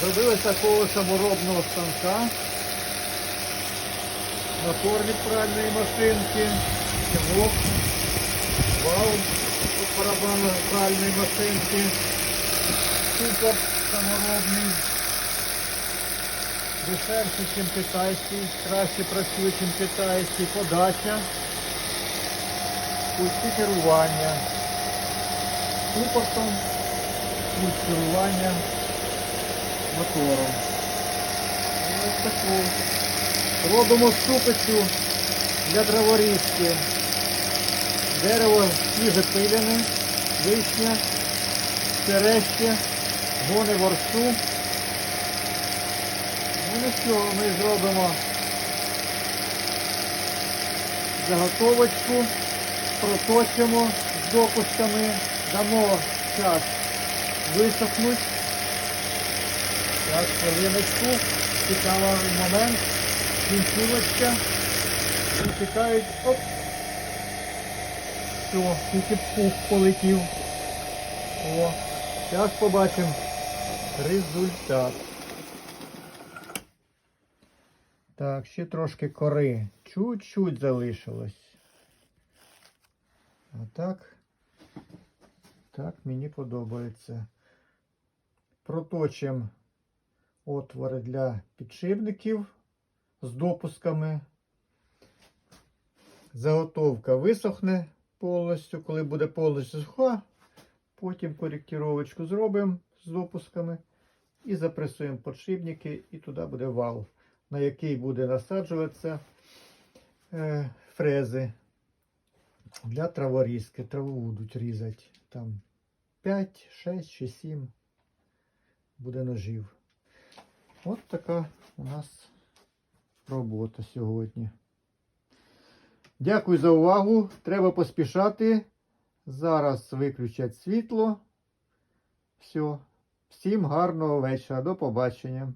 Зробили такого саморобного станка. Мотор від пральної машинки, кивок, вал від барабану пральної машинки, супер саморобний. Дешевший, ніж китайський, краще працює, ніж китайський, подача, пульти керування, супортом, пульт керування мотором. Ось таку. Робимо ступицю для драворізки. Дерево свіже пиляне, вишня, череще, гони ворсу. Ну нічого, ми зробимо заготовочку, проточимо з допусками, дамо час висохнуть. Так, хвилиночку, цікавий момент, кінцівочка, витікають, оп. Все, тільки пух полетів. О, зараз побачимо результат. Так, ще трошки кори. Чуть-чуть залишилось. А так. Так, мені подобається. Проточимо отвори для підшипників з допусками. Заготовка висохне повністю, коли буде повністю суха. Потім коректировочку зробимо з допусками і запресуємо підшипники, і туди буде вал, на який буде насаджуватися е, фрези для траворізки. Траву будуть різати там 5, 6 чи 7 буде ножів. От така у нас робота сьогодні. Дякую за увагу. Треба поспішати. Зараз виключать світло. Все. Всім гарного вечора. До побачення.